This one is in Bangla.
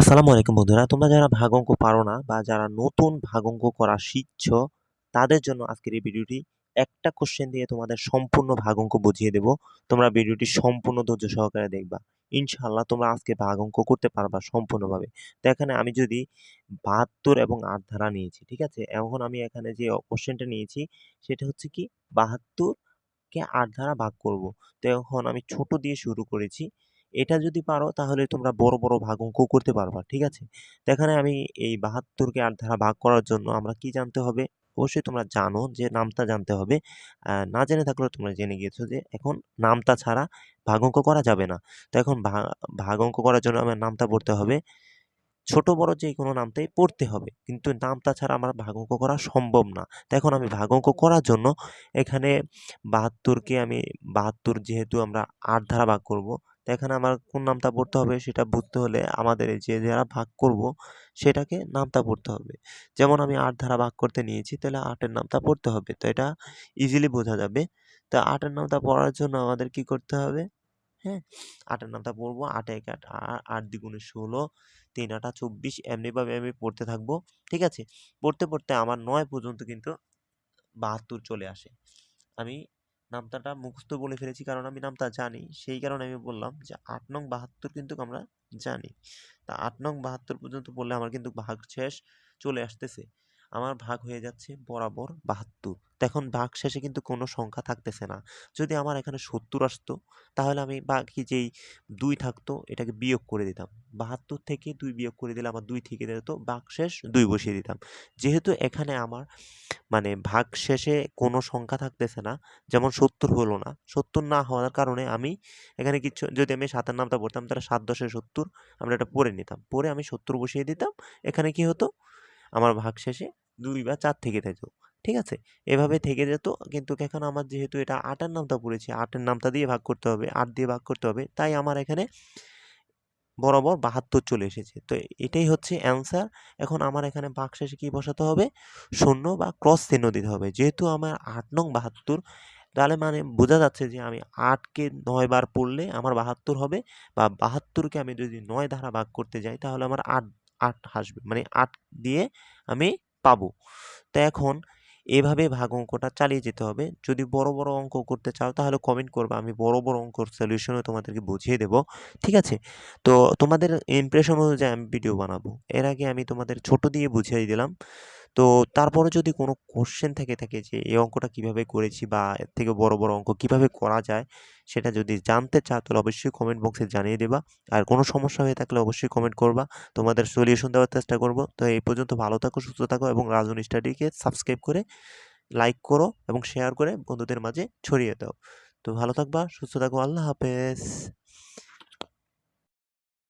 আসসালামু আলাইকুম বন্ধুরা, তোমরা যারা ভাগ অঙ্ক পারো না বা যারা নতুন ভাগ অঙ্ক করা শিখছ, তাদের জন্য আজকের এই ভিডিওটি একটা কোশ্চেন দিয়ে তোমাদের সম্পূর্ণ ভাগ অঙ্ক বুঝিয়ে দেব। তোমরা ভিডিওটি সম্পূর্ণ ধৈর্য সহকারে দেখবা। ইনশাআল্লাহ তোমরা আজকে ভাগ অঙ্ক করতে পারবা সম্পূর্ণভাবে। তো এখানে আমি যদি বাহাত্তর এবং আট ধারা নিয়েছি, ঠিক আছে? এখন আমি এখানে যে কোশ্চেনটা নিয়েছি, সেটা হচ্ছে কি, বাহাত্তরকে আট ধারা ভাগ করব। তো এখন আমি ছোট দিয়ে শুরু করেছি। এটা যদি পারো, তাহলে তোমরা বড় বড় ভাগ অঙ্ক করতে পারবা, ঠিক আছে? এখানে আমি এই বাহাত্তরকে আট ধারা ভাগ করার জন্য আমরা কি জানতে হবে? অবশ্যই তোমরা জানো যে নামতা জানতে হবে। না জেনে থাকলেও তোমরা জেনে গিয়েছো যে এখন নামতা ছাড়া ভাগ অঙ্ক করা যাবে না। তো এখন ভাগ অঙ্ক করার জন্য আমার নামতা পড়তে হবে। ছোট, বড় যে কোনো নামতাই পড়তে হবে। কিন্তু নামতা ছাড়া আমার ভাগ অঙ্ক করা সম্ভব না। তো এখন আমি ভাগ অঙ্ক করার জন্য এখানে বাহাত্তরকে আমি, বাহাত্তর যেহেতু আমরা আট ধারা ভাগ করব এখানে আমার কোন নামটা পড়তে হবে সেটা বুঝতে হলে আমাদের যে যারা ভাগ করব সেটাকে নামটা পড়তে হবে। যেমন আমি আট ধারা ভাগ করতে নিয়েছি, তাহলে আটের নামটা পড়তে হবে। তো এটা ইজিলি বোঝা যাবে। তো আটের নামটা পড়ার জন্য আমাদের কি করতে হবে? হ্যাঁ আটের নামটা পড়ব। আট এক আট আট দ্বিগুণে ষোলো, তিন আটা চব্বিশ এমনিভাবে আমি পড়তে থাকব। ঠিক আছে? পড়তে পড়তে আমার নয় পর্যন্ত কিন্তু বাহাত্তর চলে আসে। আমি নামতাটা মুখস্থ বলে ফেলেছি কারণ আমি নামতা জানি। সেই কারণে আমি বললাম যে, আট নং বাহাত্তর কিন্তু আমরা জানি। তা আট নং বাহাত্তর পর্যন্ত বললে আমার কিন্তু ভাগ শেষ চলে আসতেছে। আমার ভাগ হয়ে যাচ্ছে বরাবর বাহাত্তর। তো এখন ভাগ শেষে কিন্তু কোনো সংখ্যা থাকতেছে না। যদি আমার এখানে সত্তর আসতো, তাহলে আমি বাকি যেই দুই থাকতো, এটাকে বিয়োগ করে দিতাম। বাহাত্তর থেকে দুই বিয়োগ করে দিলে আমার দুই থেকে যেত ভাগ শেষ দুই বসিয়ে দিতাম। যেহেতু এখানে আমার মানে ভাগ শেষে কোনো সংখ্যা থাকতেছে না। যেমন সত্তর হলো না। সত্তর না হওয়ার কারণে আমি এখানে কিছু, যদি আমি সাতের নামটা পড়তাম তাহলে সাত দশে সত্তর আমরা এটা পড়ে নিতাম। পরে আমি সত্তর বসিয়ে দিতাম। এখানে কি হতো? আমার ভাগ শেষে দুই বা চার থেকে থাকতো ঠিক আছে? এভাবে থেকে যেত। কিন্তু এখন আমার যেহেতু এটা আটের নামটা পড়েছি, আটের নামটা দিয়ে ভাগ করতে হবে, আট দিয়ে ভাগ করতে হবে। তাই আমার এখানে বরাবর বাহাত্তর চলে এসেছে। তো এটাই হচ্ছে অ্যান্সার এখন আমার এখানে ভাগ শেষে কী বসাতে হবে? শূন্য বা ক্রস চিহ্ন দিতে হবে। যেহেতু আমার আট নং বাহাত্তর, তাহলে মানে বোঝা যাচ্ছে যে আমি আটকে নয় বার পড়লে আমার বাহাত্তর হবে বা বাহাত্তরকে আমি যদি নয় ধারা ভাগ করতে যাই, তাহলে আমার আট আট আসবে। মানে আট দিয়ে আমি পাবো। তো এখন এভাবে ভাগ অঙ্কটা চালিয়ে যেতে হবে। যদি বড় বড় অঙ্ক করতে চাও তাহলে কমেন্ট করবে, আমি বড় বড় অঙ্কর সলিউশনও তোমাদেরকে বুঝিয়ে দেব। ঠিক আছে? তো তোমাদের ইমপ্রেশন অনুযায়ী আমি ভিডিও বানাবো। এর আগে আমি তোমাদের ছোট দিয়ে বুঝিয়ে দিলাম। তো তারপরে যদি কোনো কোশ্চেন থেকে থাকে যে, এই অঙ্কটা কীভাবে করেছি বা এর থেকে বড় বড় অঙ্ক কীভাবে করা যায়? সেটা যদি জানতে চাও, তাহলে অবশ্যই কমেন্ট বক্সে জানিয়ে দেবা। আর কোনো সমস্যা হয়ে থাকলে অবশ্যই কমেন্ট করবা। তোমাদের সলিউশন দেওয়ার চেষ্টা করব। তো এই পর্যন্ত ভালো থাকো, সুস্থ থাকো এবং রাজন স্টাডিকে সাবস্ক্রাইব করে লাইক করো এবং শেয়ার করে বন্ধুদের মাঝে ছড়িয়ে দাও। তো ভালো থাকবা, সুস্থ থাকো, আল্লাহ হাফেজ।